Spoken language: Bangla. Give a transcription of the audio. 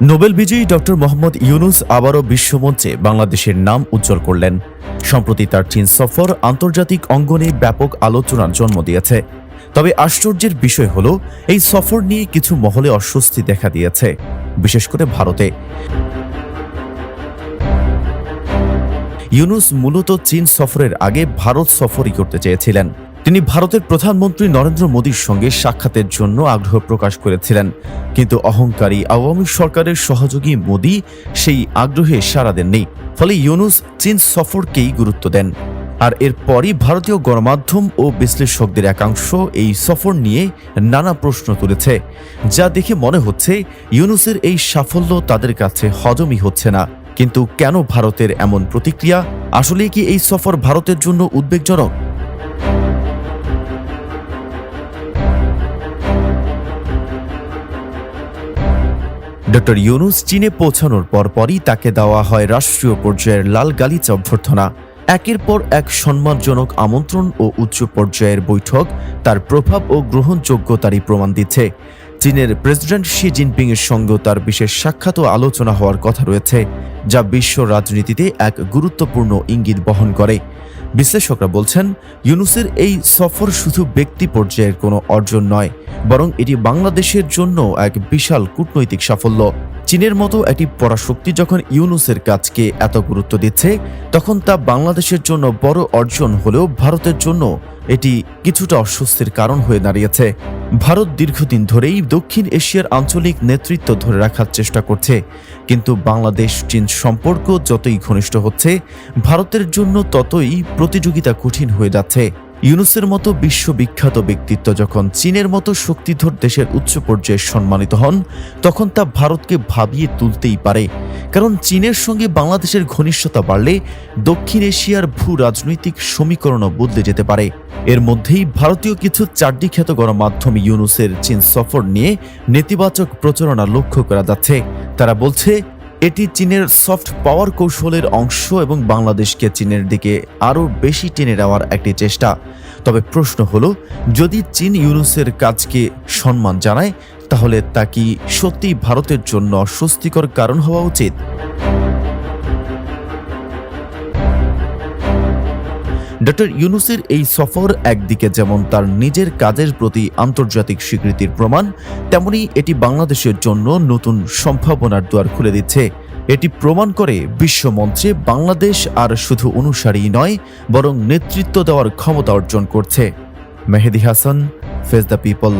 নোবেল বিজয়ী ডক্টর মোহাম্মদ ইউনুস আবারও বিশ্বমঞ্চে বাংলাদেশের নাম উজ্জ্বল করলেন। সম্প্রতি তার চীন সফর আন্তর্জাতিক অঙ্গনে ব্যাপক আলোচনার জন্ম দিয়েছে। তবে আশ্চর্যের বিষয় হল, এই সফর নিয়ে কিছু মহলে অস্বস্তি দেখা দিয়েছে, বিশেষ করে ভারতে। ইউনুস মূলত চীন সফরের আগে ভারত সফরই করতে চেয়েছিলেন। তিনি ভারতের প্রধানমন্ত্রী নরেন্দ্র মোদীর সঙ্গে সাক্ষাতের জন্য আগ্রহ প্রকাশ করেছিলেন। কিন্তু অহংকারী আওয়ামী সরকারের সহযোগী মোদী সেই আগ্রহে সাড়া দেননি। ফলে ইউনুস চীন সফরকেই গুরুত্ব দেন। আর এরপরই ভারতীয় গণমাধ্যম ও বিশ্লেষকদের একাংশ এই সফর নিয়ে নানা প্রশ্ন তুলেছে। যা দেখে মনে হচ্ছে ইউনুসের এই সাফল্য তাদের কাছে হজমই হচ্ছে না। কিন্তু কেন ভারতের এমন প্রতিক্রিয়া? আসলে কি এই সফর ভারতের জন্য উদ্বেগজনক? ডক্টর ইউনুস চীনে পৌঁছানোর পরপরই তাকে দেওয়া হয় রাষ্ট্রীয় পর্যায়ের লাল গালিচা অভ্যর্থনা। একের পর এক সম্মানজনক আমন্ত্রণ ও উচ্চ পর্যায়ের বৈঠক তার প্রভাব ও গ্রহণযোগ্যতারই প্রমাণ দিচ্ছে। চীনের প্রেসিডেন্ট শি জিনপিং এর সঙ্গেও তার বিশেষ সাক্ষাৎ ও আলোচনা হওয়ার কথা রয়েছে, যা বিশ্ব রাজনীতিতে এক গুরুত্বপূর্ণ ইঙ্গিত বহন করে। বিশ্লেষকরা বলছেন, ইউনুসের এই সফর শুধু ব্যক্তি পর্যায়ের কোনো অর্জন নয়, বরং এটি বাংলাদেশের জন্য এক বিশাল কূটনৈতিক সাফল্য। চীনের মতো একটি পরাশক্তি যখন ইউনুসের কাজকে এত গুরুত্ব দিচ্ছে, তখন তা বাংলাদেশের জন্য বড় অর্জন হলেও ভারতের জন্য এটি কিছুটা অস্বস্তির কারণ হয়ে দাঁড়িয়েছে। ভারত দীর্ঘদিন ধরেই দক্ষিণ এশিয়ার আঞ্চলিক নেতৃত্ব ধরে রাখার চেষ্টা করছে। কিন্তু বাংলাদেশ, চীন সম্পর্ক যতই ঘনিষ্ঠ হচ্ছে, ভারতের জন্য ততই প্রতিযোগিতা কঠিন হয়ে যাচ্ছে। ইউনুসের মতো বিশ্ববিখ্যাত ব্যক্তিত্ব যখন চীনের মতো শক্তিধর দেশের উচ্চ পর্যায়ে সম্মানিত হন, তখন তা ভারতকে ভাবিয়ে তুলতেই পারে। কারণ চীনের সঙ্গে বাংলাদেশের ঘনিষ্ঠতা বাড়লে দক্ষিণ এশিয়ার ভূ রাজনৈতিক সমীকরণও বদলে যেতে পারে। এর মধ্যেই ভারতীয় কিছু চারটি খ্যাত গণমাধ্যম ইউনুসের চীন সফর নিয়ে নেতিবাচক প্রচারণা লক্ষ্য করা যাচ্ছে। তারা বলছে এটি চীনের সফট পাওয়ার কৌশলের অংশ এবং বাংলাদেশকে চীনের দিকে আরও বেশি টেনে নেওয়ার একটি চেষ্টা। তবে প্রশ্ন হলো, যদি চীন ইউনুসের কাজকে সম্মান জানায়, তাহলে তা কি সত্যি ভারতের জন্য অস্বস্তিকর কারণ হওয়া উচিত? ডক্টর ইউনুসের এই সফর একদিকে যেমন তার নিজের কাজের প্রতি আন্তর্জাতিক স্বীকৃতির প্রমাণ, তেমনি এটি বাংলাদেশের জন্য নতুন সম্ভাবনার দুয়ার খুলে দিচ্ছে। এটি প্রমাণ করে বিশ্বমঞ্চে বাংলাদেশ আর শুধু অনুসারী নয়, বরং নেতৃত্ব দেওয়ার ক্ষমতা অর্জন করছে। Mehedi Hasan face the people